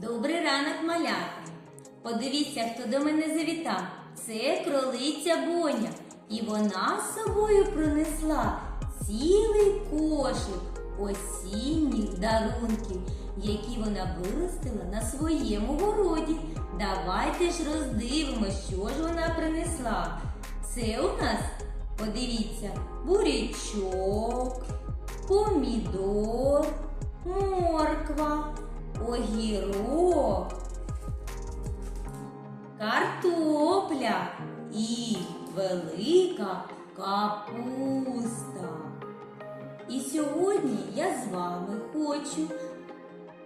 Добрий ранок, малята. Подивіться, хто до мене завітав. Це кролиця Боня. І вона з собою принесла цілий кошик осінніх дарунків, які вона виростила на своєму городі. Давайте ж роздивимося, що ж вона принесла. Це у нас, подивіться, бурячок, помідор, морква, огірок, картопля і велика капуста. І сьогодні я з вами хочу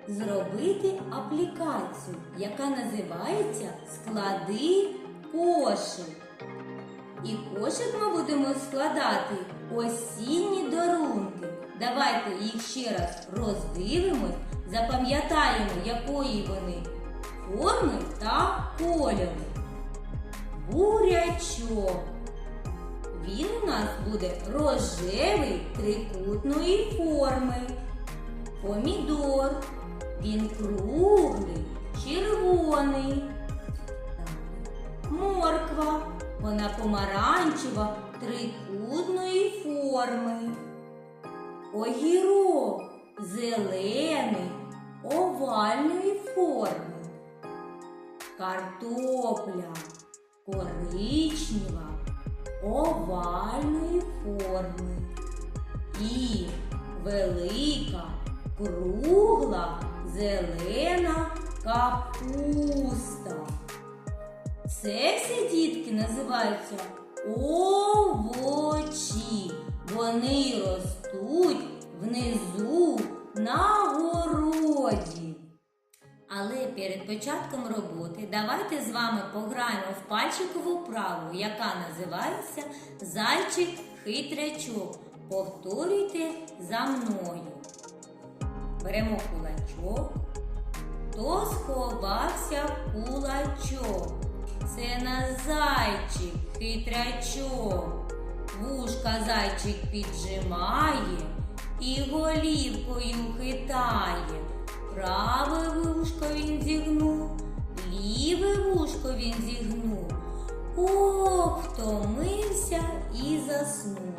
зробити аплікацію, яка називається Склади кошик. І кошик ми будемо складати осінні дарунки. Давайте їх ще раз роздивимось, запам'ятаємо, якої вони форми та кольору. Бурячок. Він у нас буде рожевий трикутної форми. Помідор. Він круглий, червоний. Морква. Вона помаранчева трикутної форми. Огірок зелений, овальної форми. Картопля коричнева, овальної форми. І велика, кругла, зелена капуста. Це всі дітки називаються овочі. Вони ростуть внизу на городі. Але перед початком роботи давайте з вами пограємо в пальчикову вправу, яка називається Зайчик хитрячок. Повторюйте за мною. Беремо кулачок. Хто сховався кулачок? Зайчик хитрячок. Вушка зайчик піджимає і голівкою хитає. Праве вушко він зігнув, ліве вушко він зігнув. Ох, втомився і заснув.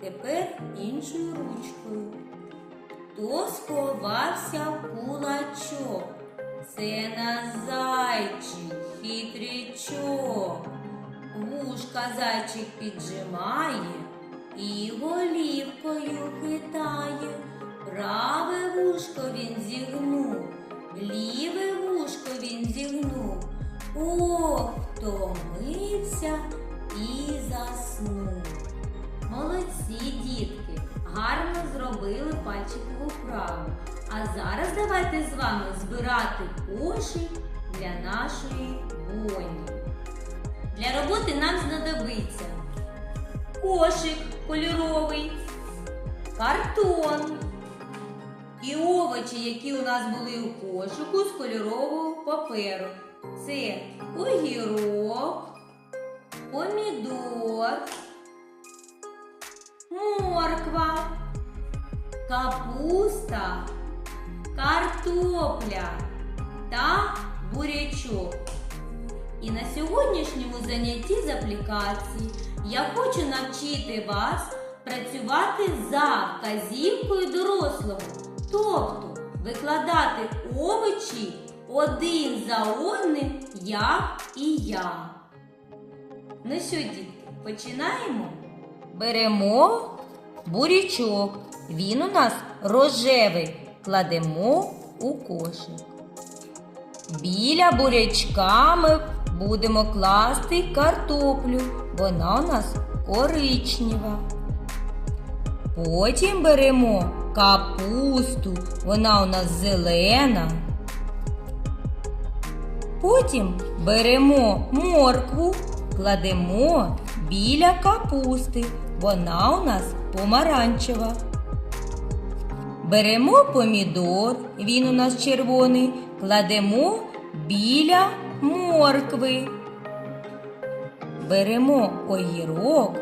Тепер іншою ручкою. Хто сховався кулачок? Це на зайчик хитрячок. Вушка зайчик піджимає і голівкою хитає. Праве вушко він зігнув, ліве вушко він зігнув. Ох, втомився і заснув. Молодці, дітки, гарно зробили пальчикову вправу. А зараз давайте з вами збирати кошик для нашої боні. Для роботи нам знадобиться кошик кольоровий, картон і овочі, які у нас були у кошику з кольорового паперу. Це огірок, помідор, морква, капуста, картопля та бурячок. І на сьогоднішньому занятті з аплікації я хочу навчити вас працювати за вказівкою дорослого, тобто викладати овочі один за одним як і я. Ну що, дітки, починаємо? Беремо бурячок. Він у нас рожевий. Кладемо у кошик. Біля бурячка ми будемо класти картоплю. Вона у нас коричнева. Потім беремо капусту. Вона у нас зелена. Потім беремо моркву, кладемо біля капусти. Вона у нас помаранчева. Беремо помідор, він у нас червоний, кладемо біля моркви. Беремо огірок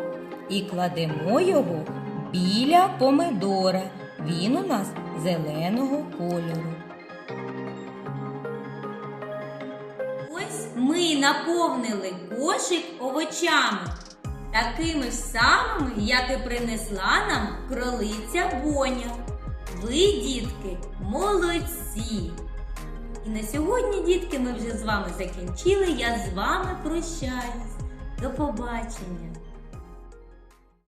і кладемо його біля помидора. Він у нас зеленого кольору. Ось ми наповнили кошик овочами, такими самими, як і принесла нам кролиця Боня. Ви, дітки, молодці! І на сьогодні, дітки, ми вже з вами закінчили. Я з вами прощаюсь. До побачення!